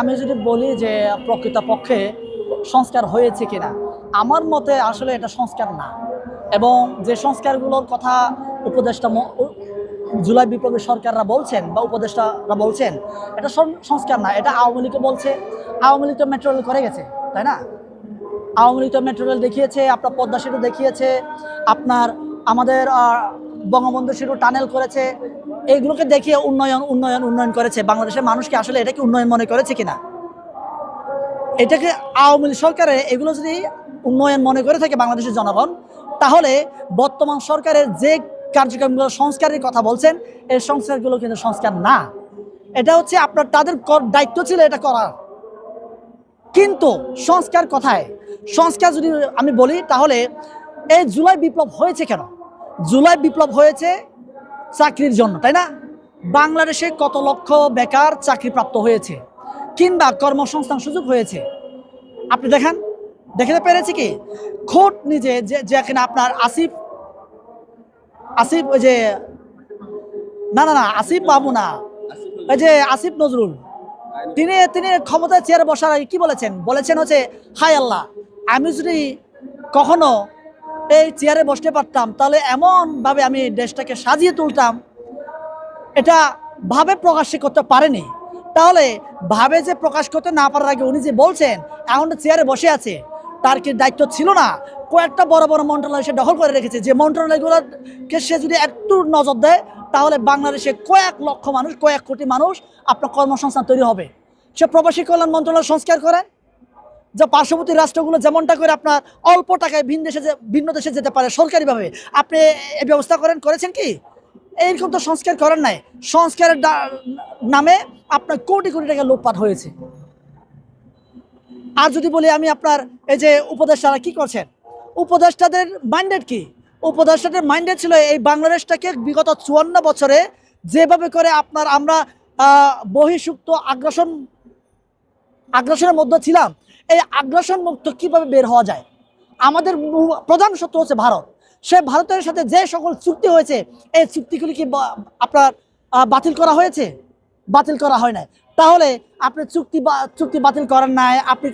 আমি যদি বলি যে প্রকৃতপক্ষে সংস্কার হয়েছে কিনা, আমার মতে আসলে এটা সংস্কার না। এবং যে সংস্কারগুলোর কথা উপদেষ্টা জুলাই বিপ্লবী সরকাররা বলছেন বা উপদেষ্টারা বলছেন, এটা সংস্কার না, এটা আওয়ামী লীগও বলছে। আওয়ামী লীগ তো মেট্রো রেল করে গেছে, তাই না? আওয়ামী লীগ তো মেট্রো রেল দেখিয়েছে, আপনার পদ্মা সেতু দেখিয়েছে, আপনার আমাদের বঙ্গবন্ধু সেতু টানেল করেছে এইগুলোকে দেখিয়ে উন্নয়ন উন্নয়ন উন্নয়ন করেছে। বাংলাদেশের মানুষকে আসলে এটাকে উন্নয়ন মনে করেছে কিনা? এটাকে আওয়ামী লীগ সরকারের এগুলো যদি উন্নয়ন মনে করে থাকে বাংলাদেশের জনগণ, তাহলে বর্তমান সরকারের যে কার্যক্রমগুলো, সংস্কারের কথা বলছেন, এই সংস্কারগুলো কিন্তু সংস্কার না। এটা হচ্ছে আপনার তাদের দায়িত্ব ছিল এটা করার কিন্তু সংস্কার কথায়? সংস্কার যদি আমি বলি, তাহলে এই জুলাই বিপ্লব হয়েছে কেন? জুলাই বিপ্লব হয়েছে চাকরির জন্য, তাই না? বাংলাদেশে কত লক্ষ বেকার চাকরিপ্রাপ্ত হয়েছে কিংবা কর্মসংস্থান সুযোগ হয়েছে? আপনি দেখেন, দেখতে পেরেছি কি? খোট নিজে যে যেখানে আপনার আসিফ আসিফ ওই যে, না না না, আসিফ বাবু না, ওই যে আসিফ নজরুল। তিনি তিনি ক্ষমতায় চেয়ারে বসার আগে কি বলেছেন? বলেছেন হচ্ছে হাই আল্লাহ, আমি যদি কখনো এই চেয়ারে বসতে পারতাম, তাহলে এমনভাবে আমি দেশটাকে সাজিয়ে তুলতাম, এটা ভাবে প্রকাশ করতে পারেনি। তাহলে ভাবে যে প্রকাশ করতে না পারার আগে উনি যে বলছেন, এখন চেয়ারে বসে আছে, তার কি দায়িত্ব ছিল না? কয়েকটা বড় বড় মন্ত্রণালয় সে দখল করে রেখেছে, যে মন্ত্রণালয়গুলোকে সে যদি একটু নজর দেয়, তাহলে বাংলাদেশে কয়েক লক্ষ মানুষ, কয়েক কোটি মানুষ আপনার কর্মসংস্থান তৈরি হবে। সে প্রবাসী কল্যাণ মন্ত্রণালয় সংস্কার করে যা পার্শ্ববর্তী রাষ্ট্রগুলো যেমনটা করে আপনার অল্প টাকায় ভিন দেশে যে ভিন্ন দেশে যেতে পারে সরকারিভাবে। আপনি এই ব্যবস্থা করেন করেছেন কি? এইরকম তো সংস্কার করেন নাই। সংস্কারের নামে আপনার কোটি কোটি টাকা লোটপাট হয়েছে। আর যদি বলি আমি আপনার এই যে উপদেষ্টারা কি করছেন? উপদেষ্টাদের মাইন্ডেড কি? উপদেষ্টাদের মাইন্ডেড ছিল এই বাংলাদেশটাকে বিগত চুয়ান্ন বছরে যেভাবে করে আপনার আমরা আহ, বহিঃসুক্ত আগ্রাসন আগ্রাসনের মধ্যে ছিলাম এই আগ্রাসন মুক্ত কীভাবে বের হওয়া যায়? আমাদের প্রধান শত্রু হচ্ছে ভারত। সে ভারতের সাথে যে সকল চুক্তি হয়েছে, এই চুক্তিগুলি কি আপনার বাতিল করা হয়েছে? বাতিল করা হয় নাই। তাহলে আপনি চুক্তি চুক্তি বাতিল করেন নাই, আপনি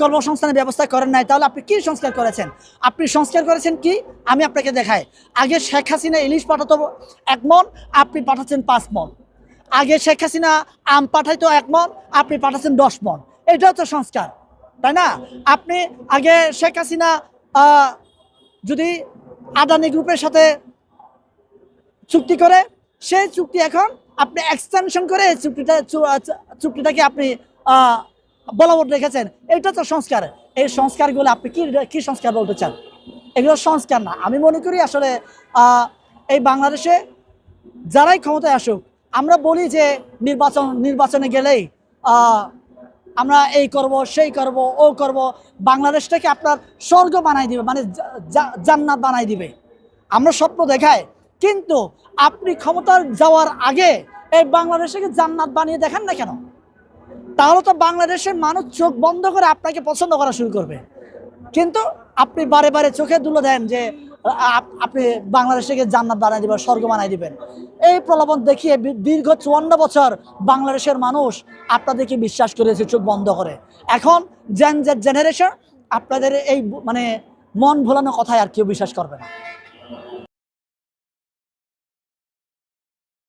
কর্মসংস্থানের ব্যবস্থা করেন নাই, তাহলে আপনি কি সংস্কার করেছেন? আপনি সংস্কার করেছেন কি? আমি আপনাকে দেখাই। আগে শেখ হাসিনা ইলিশ পাঠাতো এক মন, আপনি পাঠাচ্ছেন পাঁচ মন। আগে শেখ হাসিনা আম পাঠাইতো এক মন, আপনি পাঠাচ্ছেন দশ মন। এটা হচ্ছে সংস্কার, তাই না? আপনি আগে শেখ হাসিনা যদি আদানি গ্রুপের সাথে চুক্তি করে, সেই চুক্তি এখন আপনি এক্সটেনশন করে চুক্তিটা চুক্তিটাকে আপনি বলবৎ রেখেছেন। এটা তো সংস্কার। এই সংস্কারগুলো আপনি কি কি সংস্কার বলতে চান? এগুলো সংস্কার না। আমি মনে করি আসলে এই বাংলাদেশে যারাই ক্ষমতায় আসুক, আমরা বলি যে নির্বাচন, নির্বাচনে গেলেই আমরা এই করব, সেই করব, ও করব, বাংলাদেশটাকে আপনার স্বর্গ বানাই দিবে মানে জান্নাত বানাই দিবে। আমরা স্বপ্ন দেখাই কিন্তু আপনি ক্ষমতার যাওয়ার আগে এই বাংলাদেশকে জান্নাত বানিয়ে দেখেন না কেন? তাহলে তো বাংলাদেশের মানুষ চোখ বন্ধ করে আপনাকে পছন্দ করা শুরু করবে। কিন্তু আপনি বারে বারে চোখে দুলো দেন যে আপনি বাংলাদেশকে জান্নাত বানাই দিবেন, স্বর্গ বানাই দিবেন। এই প্রলোভন দেখিয়ে দীর্ঘ চুয়ান্ন বছর বাংলাদেশের মানুষ আপনাদেরকে বিশ্বাস করেছে, চোখ বন্ধ করে। এখন জেন জেনারেশন আপনাদের এই মানে মন ভোলানো কথায় আর কেউ বিশ্বাস করবে না।